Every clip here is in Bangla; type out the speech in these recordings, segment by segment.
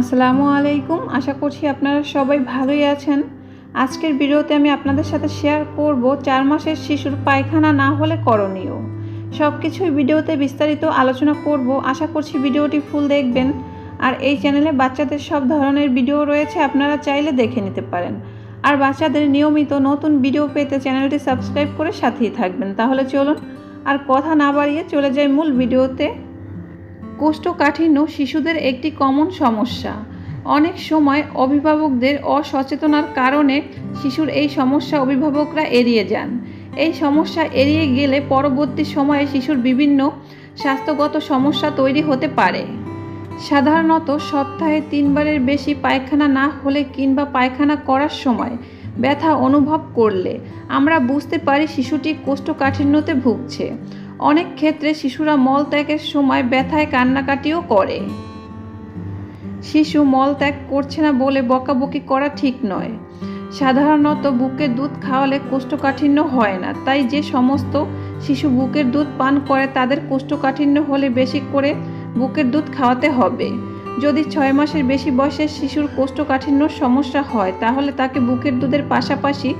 আসসালামু আলাইকুম। আশা করছি আপনারা সবাই ভালোই আছেন। আজকের ভিডিওতে আমি আপনাদের সাথে শেয়ার করব চার মাসের শিশুর পায়খানা না হলে করণীয়। সব কিছুই ভিডিওতে বিস্তারিত আলোচনা করব। আশা করছি ভিডিওটি ফুল দেখবেন। আর এই চ্যানেলে বাচ্চাদের সব ধরনের ভিডিও রয়েছে, আপনারা চাইলে দেখে নিতে পারেন। আর বাচ্চাদের নিয়মিত নতুন ভিডিও পেতে চ্যানেলটি সাবস্ক্রাইব করে সাথেই থাকবেন। তাহলে চলুন, আর কথা না বাড়িয়ে চলে যাই মূল ভিডিওতে। কোষ্ঠকাঠিন্য শিশুদের একটি কমন সমস্যা। অনেক সময় অভিভাবকদের অসচেতনার কারণে শিশুর এই সমস্যা অভিভাবকরা এড়িয়ে যান। এই সমস্যা এড়িয়ে গেলে পরবর্তী সময়ে শিশুর বিভিন্ন স্বাস্থ্যগত সমস্যা তৈরি হতে পারে। সাধারণত সপ্তাহে তিনবারের বেশি পায়খানা না হলে কিংবা পায়খানা করার সময় ব্যথা অনুভব করলে আমরা বুঝতে পারি শিশুটি কোষ্ঠকাঠিন্যতে ভুগছে। অনেক ক্ষেত্রে শিশুরা মল ত্যাগের সময় ব্যথায় কান্নাকাটিও করে। শিশু মল ত্যাগ করছে না বলে বকাবকি করা ঠিক নয়। সাধারণত বুকের দুধ খাওয়ালে কোষ্ঠকাঠিন্য হয় না, তাই যে সমস্ত শিশু বুকের দুধ পান করে তাদের কোষ্ঠকাঠিন্য হলে বেশি করে বুকের দুধ খাওয়াতে হবে। যদি ছয় মাসের বেশি বয়সের শিশুর কোষ্ঠকাঠিন্য সমস্যা হয়, তাহলে তাকে বুকের দুধের পাশাপাশি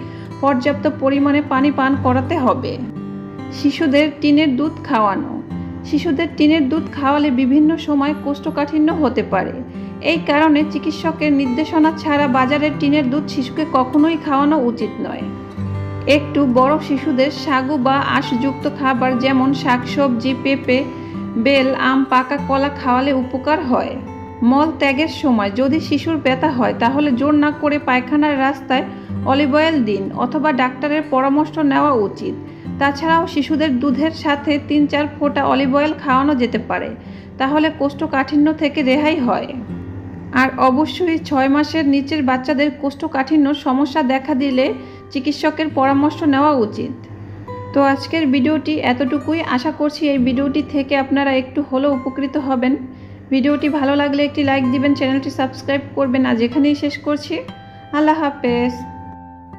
পর্যাপ্ত পরিমাণে পানি পান করাতে হবে। শিশুদের টিনের দুধ খাওয়ানো। শিশুদের টিনের দুধ খাওয়ালে বিভিন্ন সময় কোষ্ঠকাঠিন্য হতে পারে। এই কারণে চিকিৎসকের নির্দেশনা ছাড়া বাজারের টিনের দুধ শিশুকে কখনোই খাওয়ানো উচিত নয়। একটু বড় শিশুদের সাগু বা আঁশযুক্ত খাবার যেমন শাকসবজি, পেঁপে, বেল, আম, পাকা কলা খাওয়ালে উপকার হয়। মল ত্যাগের সময় যদি শিশুর ব্যথা হয়, তাহলে জোর না করে পায়খানার রাস্তায় অলিভ অয়েল দিন অথবা ডাক্তারের পরামর্শ নেওয়া উচিত। তাছাড়াও শিশুদের দুধের সাথে তিন চার ফোঁটা অলিভ অয়েল খাওয়ানো যেতে পারে, তাহলে কোষ্ঠকাঠিন্য থেকে রেহাই হয়। আর অবশ্যই ছয় মাসের নিচের বাচ্চাদের কোষ্ঠকাঠিন্য সমস্যা দেখা দিলে চিকিৎসকের পরামর্শ নেওয়া উচিত। তো আজকের ভিডিওটি এতটুকুই। আশা করছি এই ভিডিওটি থেকে আপনারা একটু হলেও উপকৃত হবেন। ভিডিওটি ভালো লাগলে একটি লাইক দিবেন, চ্যানেলটি সাবস্ক্রাইব করবেন। আজ এখানেই শেষ করছি। আল্লাহ হাফেজ।